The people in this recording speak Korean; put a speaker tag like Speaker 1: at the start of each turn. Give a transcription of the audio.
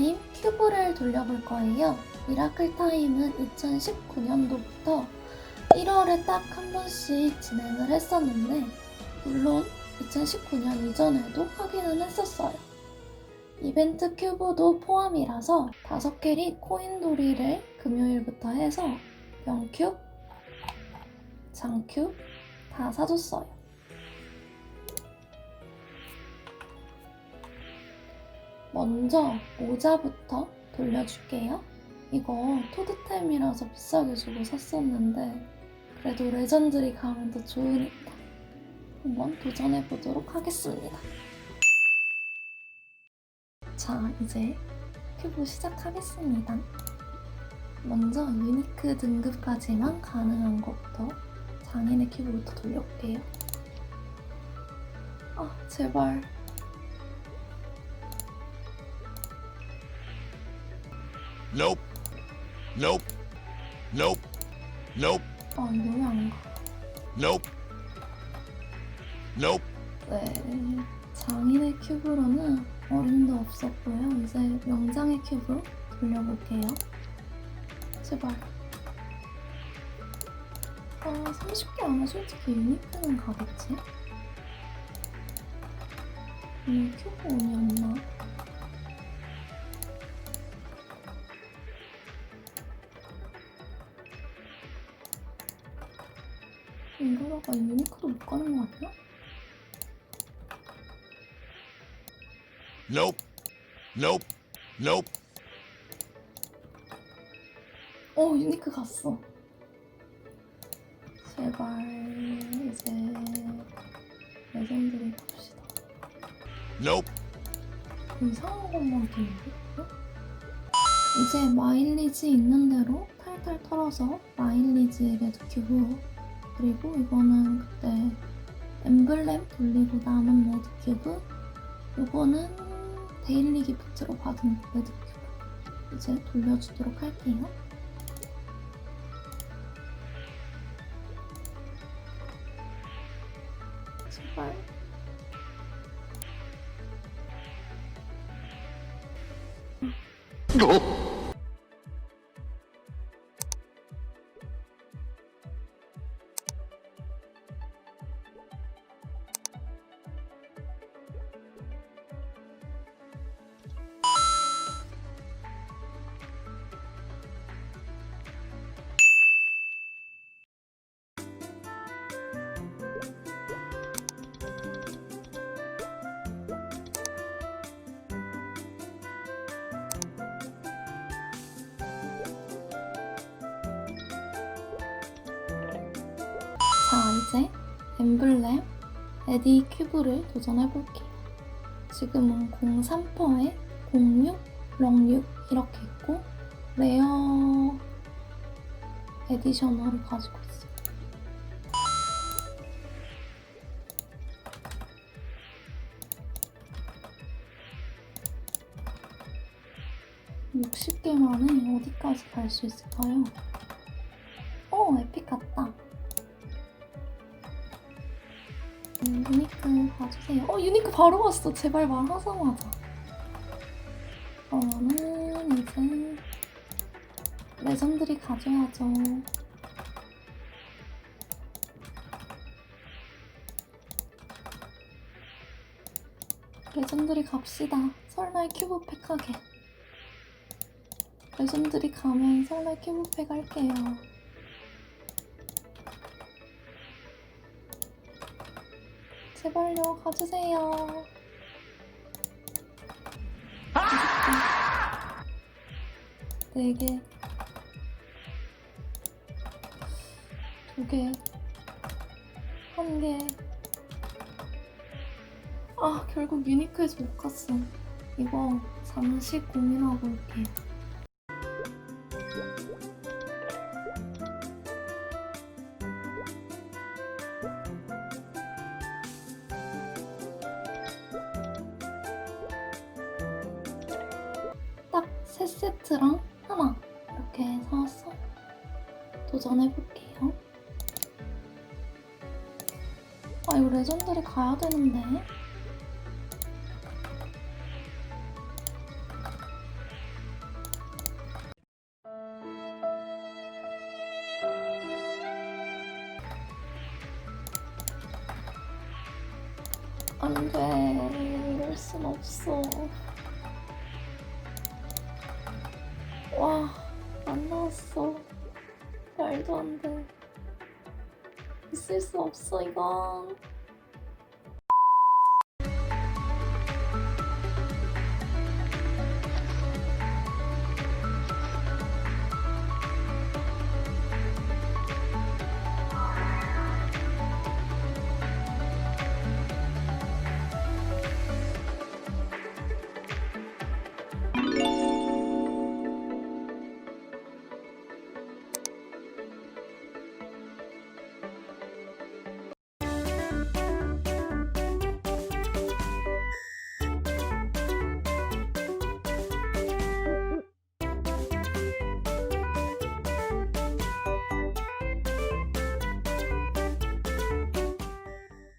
Speaker 1: 타임 큐브를 돌려볼 거예요. 미라클 타임은 2019년도부터 1월에 딱 한 번씩 진행을 했었는데, 물론 2019년 이전에도 하기는 했었어요. 이벤트 큐브도 포함이라서 5캐릭 코인돌이를 금요일부터 해서 병큐, 장큐 다 사줬어요. 먼저 모자부터 돌려줄게요. 이거 토드템이라서 비싸게 주고 샀었는데 그래도 레전드리 가면 더 좋으니까 한번 도전해 보도록 하겠습니다. 자, 이제 큐브 시작하겠습니다. 먼저 유니크 등급까지만 가능한 것부터 장인의 큐브부터 돌려볼게요. 아, 제발.
Speaker 2: Nope. Nope. Nope. Nope.
Speaker 1: 아, 이거 왜안 가?
Speaker 2: Nope. Nope.
Speaker 1: 네. 장인의 큐브로는 어림도 없었고요. 이제 명장의 큐브 돌려볼게요. 제발. 아, 30개 아마 솔직히 유니크는 가겠지? 오늘 큐브 운이 없나? 이러다가 유니크도 못 가는 거 아니야?
Speaker 2: Nope. Nope. Nope.
Speaker 1: 어 유니크 갔어 제발 이제 레전드를 봅시다
Speaker 2: Nope.
Speaker 1: 이상한 것만 끼는데? 이제 마일리지 있는 대로 탈탈 털어서 마일리지 레드큐브 그리고 이거는 그때 엠블렘 돌리고 남은 레드큐브 이거는 데일리 기프트로 받은 레드큐브 이제 돌려주도록 할게요. 제발 자, 이제 엠블렘 에디 큐브를 도전해볼게요. 지금은 03%에 06, 렁6 이렇게 있고 레어 에디셔널을 가지고 있어요. (60개) 만에 어디까지 갈 수 있을까요? 오 에픽 같다 유니크 봐주세요. 어, 유니크 바로 왔어. 제발 말하자마자. 그러면은 이제 레전드리 가져야죠. 레전드리 갑시다. 설날 큐브팩 하게. 레전드리 가면 설날 큐브팩 할게요. 제발요 가주세요. 네 개, 두 개, 한 개. 아 결국 유니크에서 못 갔어. 이거 잠시 고민하고 올게요. 세 세트랑 하나 이렇게 사왔어. 도전해볼게요. 아 이거 레전드를 가야 되는데. 안 돼. 이럴 순 없어. 와, 안 나왔어. 말도 안 돼. 있을 수 없어, 이건.